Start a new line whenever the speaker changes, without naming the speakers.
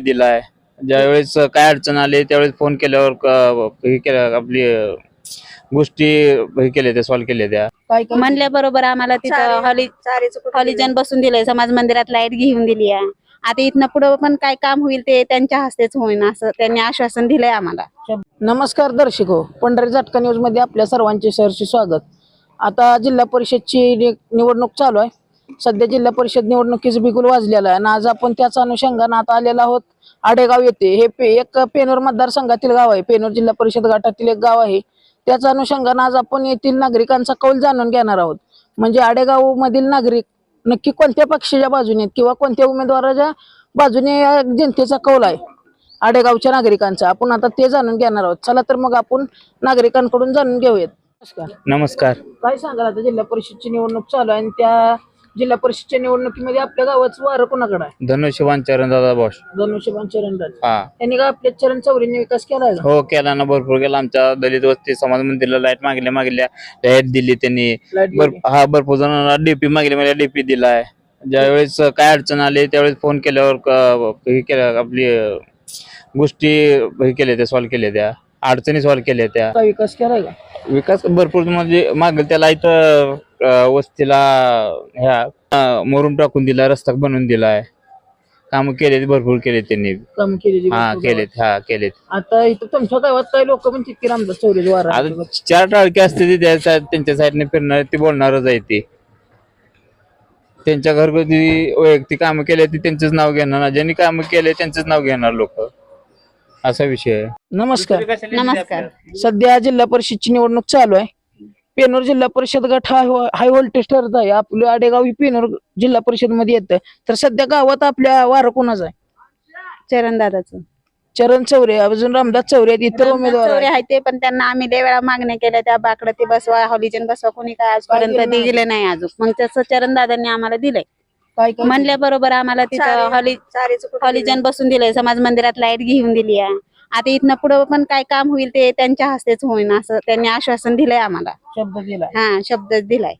दिलाय. ज्यावेळेस काय अडचण आली त्यावेळेस फोन केल्यावर क- हे केलं आपली अं, गोष्टी हे केल्या त्या सॉल्व्ह केल्या त्या.
काय काय?
म्हणल्या बरोबर आम्हाला तिथं हॉली हॉलिजन बसून दिलंय समाज मंदिरात लाइट घेऊन दिली आहे. आता इथनं पुढं पण काय काम होईल ते त्यांच्या हस्तेच होईन असं त्यांनी आश्वासन दिलंय आम्हाला.
नमस्कार दर्शक हो पंढरी झटका न्यूजमध्ये आपल्या सर्वांचे सहर्ष स्वागत. आता जिल्हा परिषदची नि- निवडणूक चालू आहे. सध्या जिल्हा परिषद निवडणुकीचं बिगुल वाजलेलं आहे. आणि आज आपण त्याच अनुषंगानं आता आलेलो आहोत. आडेगाव येथे. हे पे एक पेनोर मतदारसंघातील गाव आहे. पेनोर जिल्हा परिषद गटातील एक गाव आहे. त्याच अनुषंगानं आज आपण येथील नागरिकांचा कौल जाणून घेणार आहोत. म्हणजे आडेगाव मधील नागरिक नक्की कोणत्या पक्षाच्या बाजूने आहेत किंवा कोणत्या उमेदवाराच्या बाजूने जनतेचा कौल आहे? आडेगावच्या नागरिकांचा. आपण आता ते जाणून घेणार आहोत. चला तर मग आपण नागरिकांकडून जाणून घेऊयात. नमस्कार.
नमस्कार.
काय सांगाल आता जिल्हा परिषदची निवडणूक चालू आहे आणि त्या जिल्हा परिषदच्या निवडणुकीमध्ये आपल्या गावाचं वारं कोणाकडे आहे?
धनुष्यवान चरण दादा बॉस
धनुष्यबाण चरणराज
हा.
त्यांनी का आपल्या चरण चौरीने विकास केला आहे का?
हो केला ना भरपूर केला. आमच्या दलित वस्ती समाज मंदिरला लाइट मागल्या मागल्या. लाइट दिली त्यांनी. हा भरपूर जणांना डीपी मागल्या मागल्या डीपी दिलाय. ज्यावेळेस काय अडचण आली त्यावेळेस फोन केल्यावर क- हे केलं आपली अं, गोष्टी हे केल्या त्या सॉल्व्ह केल्या त्या. अडचणी सॉल्व्ह केल्या त्या.
विकास केलाय का?
विकास भरपूर म्हणजे मागेल त्याला इथं वस्तीला ह्या अं, मुरुम टाकून दिला रस्ता बनवून दिलाय. काम केले भरपूर केले त्यांनी.
काम केलेली
हा
भरपूर.
केलेत हा केलेत.
आता इथं तुमच्या गावात काही लोक पण तितकी रामदास चौरे वारा
आता चार टाळके असते ते त्या side- त्यांच्या साईडने फिरणार ते बोलणारच आहे ते. त्यांच्या घरगुती वैयक्तिक कामं केले ते त्यांचंच नाव घेणार. ना ज्यांनी कामं केले त्यांचंच नाव घेणार लोक. असा विषय आहे.
नमस्कार.
नमस्कार.
सध्या जिल्हा परिषदची निवडणूक चालू आहे. पेनोर जिल्हा परिषद गट हा हाय व्होल्टेज ठरत आहे. आपलं आडेगाव ही पेनोर जिल्हा परिषदमध्ये येतं तर सध्या गावात आपल्या वारं कोणाचं आहे?
चरण दादाचं.
चरण चौरे. अजून रामदास चौरे आहेत, इतर उमेदवार आहेत.
आहे ते पण त्यांना आम्ही लय वेळा मागण्या केल्या त्या बाकडं. ते बसवा हॉलिजन बसवा. कोणी काय आजपर्यंत दिलं नाही? दिले नाही अजून. मग तसं चरण दादांनी आम्हाला दिलंय.
काय काय
म्हणल्या बरोबर आम्हाला तिथं हॉली हॉलिजन बसून दिलंय. समाज मंदिरात लाइट घेऊन दिली आहे. आता इथनं पुढं पण काय काम होईल ते त्यांच्या हस्तेच होईन असं त्यांनी आश्वासन दिलंय आम्हाला.
शब्द
हा शब्द दिलाय.